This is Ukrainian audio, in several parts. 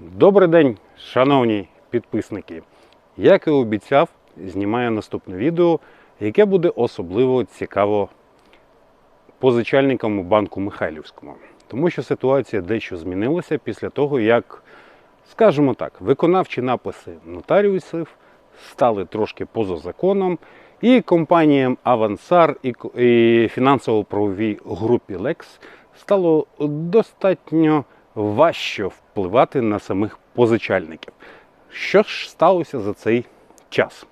Добрий день, шановні підписники. Як і обіцяв, знімаю наступне відео, яке буде особливо цікаво позичальникам у банку Михайлівському. Тому що ситуація дещо змінилася після того, як, скажімо так, виконавчі написи нотаріусів стали трошки поза законом, і компаніям Авансар і, фінансово-правовій групі Lex стало достатньо важче впливати на самих позичальників. Що ж сталося за цей час?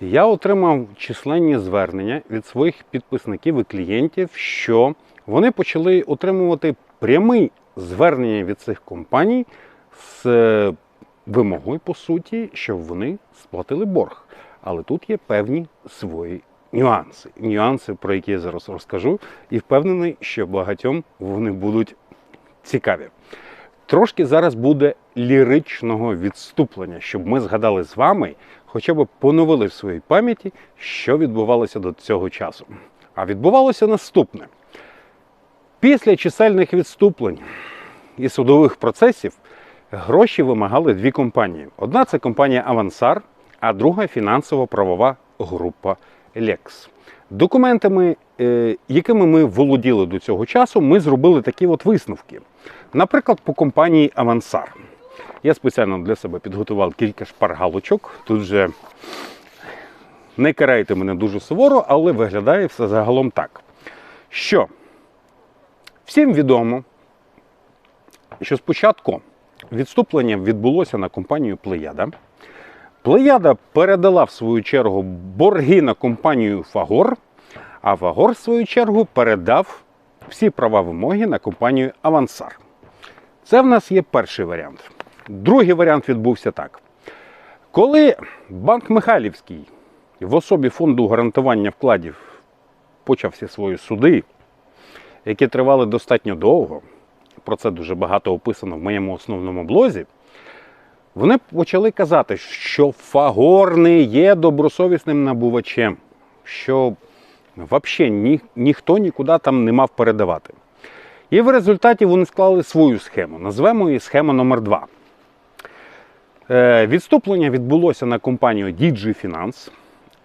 Я отримав численні звернення від своїх підписників і клієнтів, що вони почали отримувати прямі звернення від цих компаній з е, вимогою, по суті, щоб вони сплатили борг. Але тут є певні свої нюанси. Нюанси, про які я зараз розкажу, і впевнений, що багатьом вони будуть цікаві. Трошки зараз буде ліричного відступлення, щоб ми згадали з вами, хоча б поновили в своїй пам'яті, що відбувалося до цього часу. А відбувалося наступне: після чисельних відступлень і судових процесів гроші вимагали дві компанії. Одна це компанія Авансар, а друга фінансово-правова група Lex. Документами, е, якими ми володіли до цього часу, ми зробили такі от висновки. Наприклад, по компанії Авансар. Я спеціально для себе підготував кілька шпаргалочок. Тут вже не карайте мене дуже суворо, але виглядає все загалом так. Що всім відомо, що спочатку відступлення відбулося на компанію Плеяда. Плеяда передала в свою чергу борги на компанію Фагор, а Фагор, в свою чергу, передав всі права вимоги на компанію Авансар. Це в нас є перший варіант. Другий варіант відбувся так. Коли банк Михайлівський в особі фонду гарантування вкладів почав всі свої суди, які тривали достатньо довго, про це дуже багато описано в моєму основному блозі, вони почали казати, що Фагор не є добросовісним набувачем, що взагалі ні, ніхто нікуди там не мав передавати. І в результаті вони склали свою схему. Назвемо її схема номер 2 Е, відступлення відбулося на компанію DG Finance.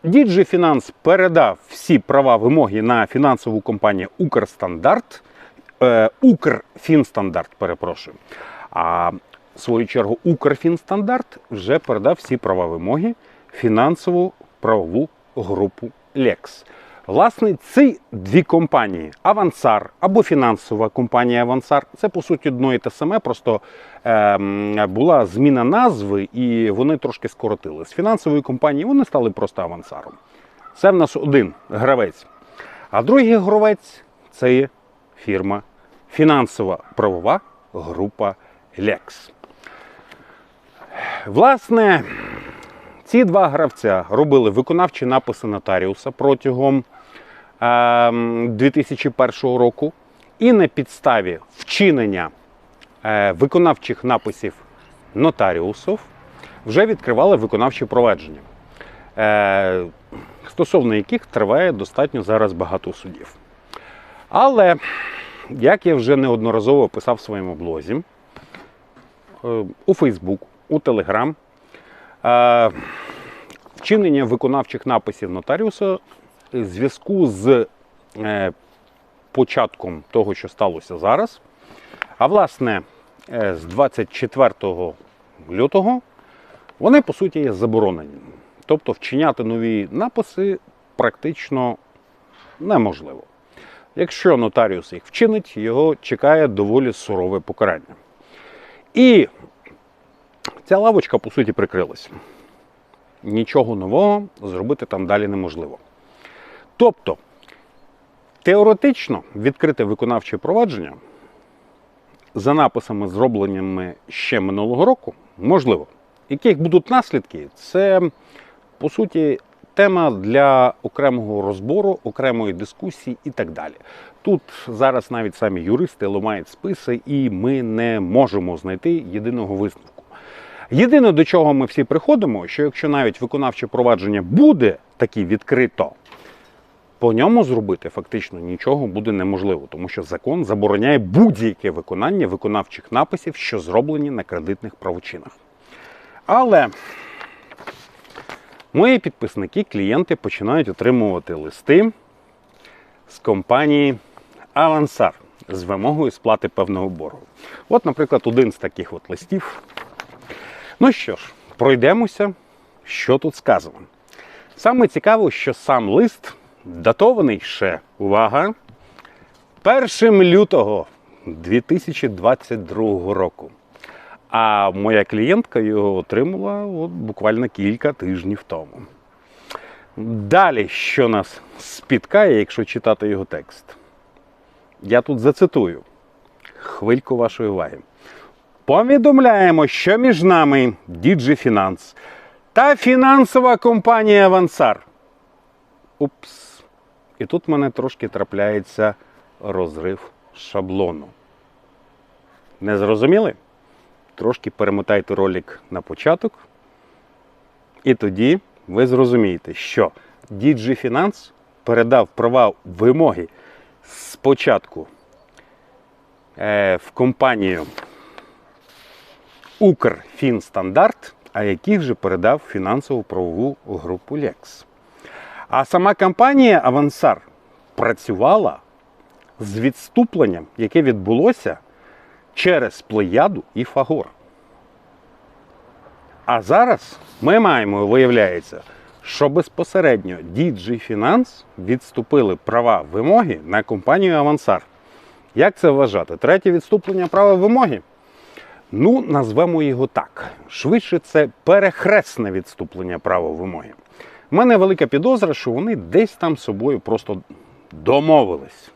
DG Finance передав всі права вимоги на фінансову компанію Укрстандарт, е, Укрфінстандарт, перепрошую. А в свою чергу Укрфінстандарт вже передав всі права вимоги фінансову правову групу Lex. Власне, ці дві компанії Авансар або фінансова компанія Авансар, це по суті одно і те саме, просто ем, була зміна назви і вони трошки скоротили. З фінансової компанії вони стали просто авансаром. Це в нас один гравець. А другий гравець це є фірма фінансова правова група Lex. Власне, ці два гравця робили виконавчі написи нотаріуса протягом ем, 2001 року, і на підставі вчинення е, виконавчих написів нотаріусів вже відкривали виконавчі провадження, е, стосовно яких триває достатньо зараз багато судів. Але, як я вже неодноразово писав в своєму блозі, е, у Фейсбук, у Телеграм, вчинення виконавчих написів нотаріуса в зв'язку з е, початком того, що сталося зараз. А власне, е, з 24 лютого вони по суті є заборонені. Тобто вчиняти нові написи практично неможливо. Якщо нотаріус їх вчинить, його чекає доволі сурове покарання. І ця лавочка, по суті, прикрилася. Нічого нового зробити там далі неможливо. Тобто, теоретично відкрите виконавче провадження за написами, зробленими ще минулого року, можливо. Яких будуть наслідки, це по суті тема для окремого розбору, окремої дискусії і так далі. Тут зараз навіть самі юристи ламають списи, і ми не можемо знайти єдиного висновку. Єдине, до чого ми всі приходимо, що якщо навіть виконавче провадження буде таки відкрито, по ньому зробити фактично нічого буде неможливо, тому що закон забороняє будь-яке виконання виконавчих написів, що зроблені на кредитних правочинах. Але мої підписники, клієнти починають отримувати листи з компанії Авансар з вимогою сплати певного боргу. От, наприклад, один з таких от листів. Ну що ж, пройдемося, що тут сказано. Саме цікаво, що сам лист датований ще, увага, 1 лютого 2022 року. А моя клієнтка його отримала от буквально кілька тижнів тому. Далі, що нас спіткає, якщо читати його текст. Я тут зацитую хвильку вашої уваги. Повідомляємо, що між нами DigiFinance та фінансова компанія Авансар. Упс. І тут в мене трошки трапляється розрив шаблону. Не зрозуміли? Трошки перемотайте ролик на початок. І тоді ви зрозумієте, що DigiFinance передав права вимоги спочатку е, в компанію Укрфінстандарт, а який вже передав фінансову правову групу Lex. А сама компанія Авансар працювала з відступленням, яке відбулося через Плеяду і Фагор. А зараз ми маємо, виявляється, що безпосередньо DG Finance відступили права вимоги на компанію Авансар. Як це вважати? Третє відступлення права вимоги? Ну, назвемо його так. Швидше це перехресне відступлення права вимоги. У мене велика підозра, що вони десь там з собою просто домовились.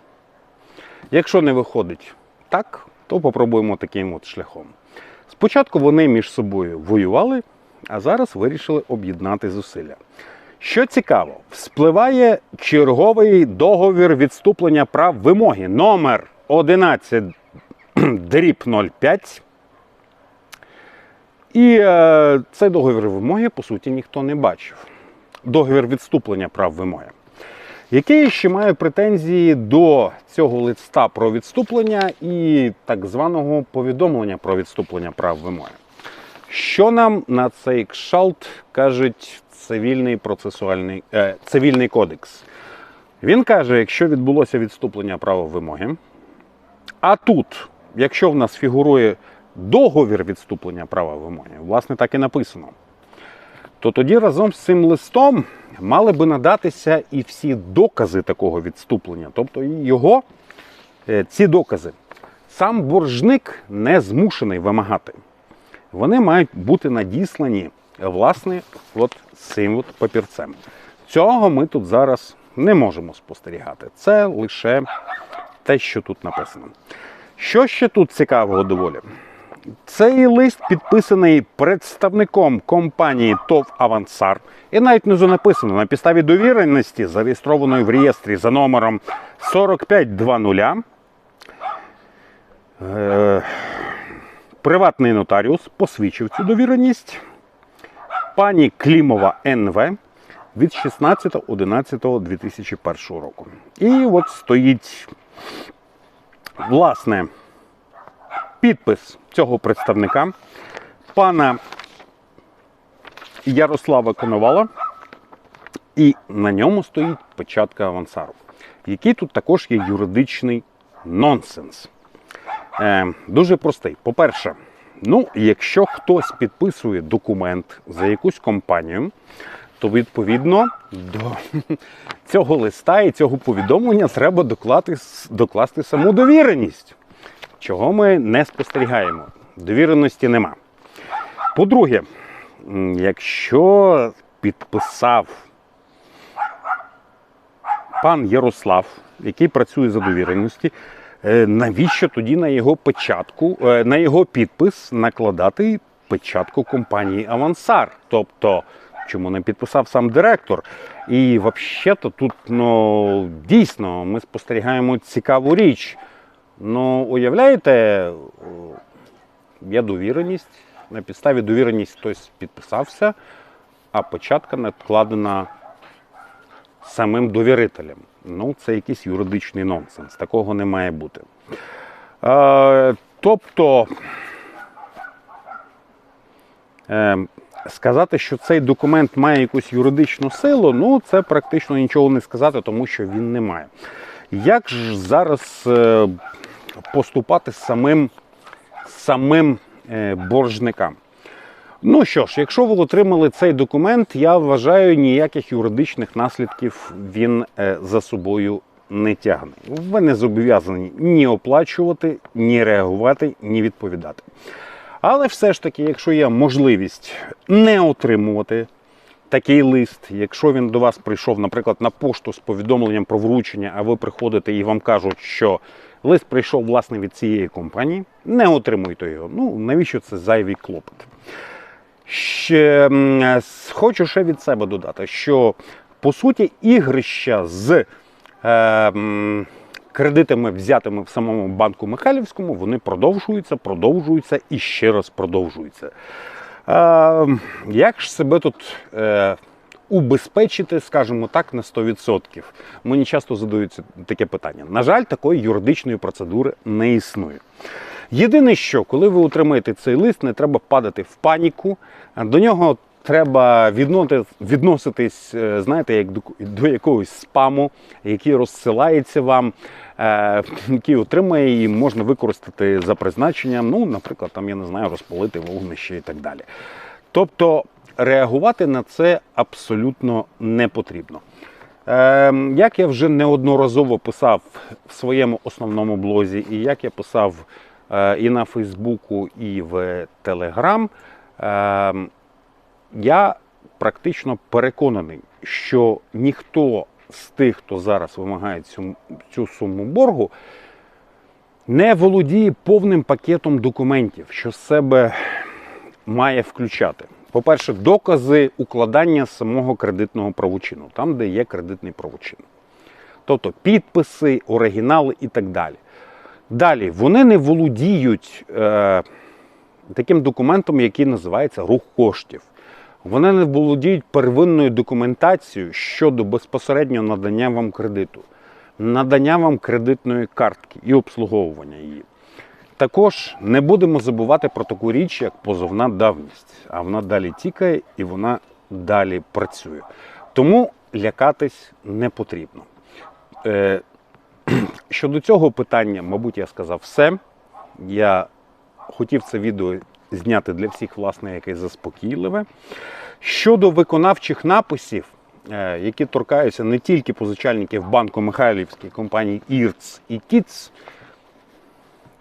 Якщо не виходить так, то попробуємо таким от шляхом. Спочатку вони між собою воювали, а зараз вирішили об'єднати зусилля. Що цікаво, вспливає черговий договір відступлення прав вимоги номер 11 дріб 05. І е, цей договір вимоги, по суті, ніхто не бачив. Договір відступлення прав вимоги. Який ще має претензії до цього листа про відступлення і так званого повідомлення про відступлення прав вимоги? Що нам на цей кшалт кажуть цивільний процесуальний е, цивільний кодекс? Він каже, якщо відбулося відступлення права вимоги, а тут, якщо в нас фігурує договір відступлення права вимоги, власне, так і написано, то тоді разом з цим листом мали би надатися і всі докази такого відступлення, тобто його е, ці докази. Сам боржник не змушений вимагати. Вони мають бути надіслані власне от цим от папірцем. Цього ми тут зараз не можемо спостерігати. Це лише те, що тут написано. Що ще тут цікавого доволі? Цей лист підписаний представником компанії ТОВ Авансар. І навіть внизу написано на підставі довіреності, зареєстрованої в реєстрі за номером 4520. Е, приватний нотаріус посвідчив цю довіреність. Пані Клімова НВ від 16.11.2001 року. І от стоїть власне підпис цього представника, пана Ярослава Коновала, і на ньому стоїть печатка авансару, який тут також є юридичний нонсенс. Е, дуже простий. По-перше, ну, якщо хтось підписує документ за якусь компанію, то відповідно до цього листа і цього повідомлення треба докласти, докласти саму довіреність чого ми не спостерігаємо. Довіреності нема. По-друге, якщо підписав пан Ярослав, який працює за довіреності, е, навіщо тоді на його печатку, е, на його підпис накладати печатку компанії Авансар? Тобто, чому не підписав сам директор? І взагалі-то тут ну, дійсно ми спостерігаємо цікаву річ. Ну, уявляєте, є довіреність. На підставі довіреність хтось підписався, а початка накладена самим довірителям. Ну, це якийсь юридичний нонсенс. Такого не має бути. Е, тобто, е, сказати, що цей документ має якусь юридичну силу, ну це практично нічого не сказати, тому що він не має. Як ж зараз е, поступати самим, самим е, боржникам? Ну що ж, якщо ви отримали цей документ, я вважаю, ніяких юридичних наслідків він е, за собою не тягне. Ви не зобов'язані ні оплачувати, ні реагувати, ні відповідати. Але все ж таки, якщо є можливість не отримувати такий лист, якщо він до вас прийшов, наприклад, на пошту з повідомленням про вручення, а ви приходите і вам кажуть, що лист прийшов власне від цієї компанії, не отримуйте його. Ну навіщо це зайвий клопот? Ще хочу ще від себе додати, що по суті ігрища з е, кредитами, взятими в самому банку Михайлівському, вони продовжуються, продовжуються і ще раз продовжуються. Е, як ж себе тут е, убезпечити, скажімо так, на 100%? Мені часто задаються таке питання. На жаль, такої юридичної процедури не існує. Єдине, що коли ви отримаєте цей лист, не треба падати в паніку. До нього треба відноситись, е, знаєте, як до, якогось спаму, який розсилається вам, е, який отримає і можна використати за призначенням. Ну, наприклад, там я не знаю, розпалити вогнище і так далі. Тобто реагувати на це абсолютно не потрібно. Е, як я вже неодноразово писав в своєму основному блозі, і як я писав е, і на Фейсбуку, і в Телеграм, е, я практично переконаний, що ніхто з тих, хто зараз вимагає цю, цю суму боргу, не володіє повним пакетом документів, що з себе має включати. По-перше, докази укладання самого кредитного правочину, там, де є кредитний правочин. Тобто підписи, оригінали і так далі. Далі, вони не володіють е, таким документом, який називається рух коштів. Вони не володіють первинною документацією щодо безпосереднього надання вам кредиту, надання вам кредитної картки і обслуговування її. Також не будемо забувати про таку річ, як позовна давність. А вона далі тікає і вона далі працює. Тому лякатись не потрібно. Е, щодо цього питання, мабуть, я сказав все. Я хотів це відео зняти для всіх, власне, якесь заспокійливе. Щодо виконавчих написів, е, які торкаються не тільки позичальників банку Михайлівської компанії ІРЦ і ТІЦ,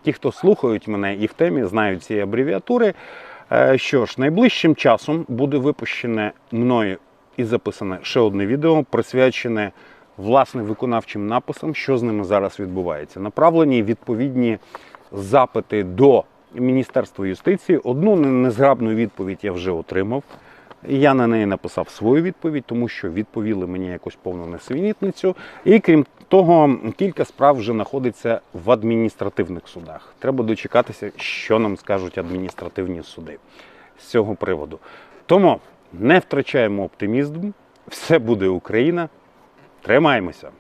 ті, хто слухають мене і в темі, знають ці абревіатури. Е, Що ж, найближчим часом буде випущене мною і записане ще одне відео, присвячене власне виконавчим написам, що з ними зараз відбувається. Направлені відповідні запити до Міністерства юстиції. Одну незграбну відповідь я вже отримав. Я на неї написав свою відповідь, тому що відповіли мені якусь повну несвінітницю. І крім того, кілька справ вже знаходиться в адміністративних судах. Треба дочекатися, що нам скажуть адміністративні суди з цього приводу. Тому не втрачаємо оптимізм. Все буде Україна. Тримаємося.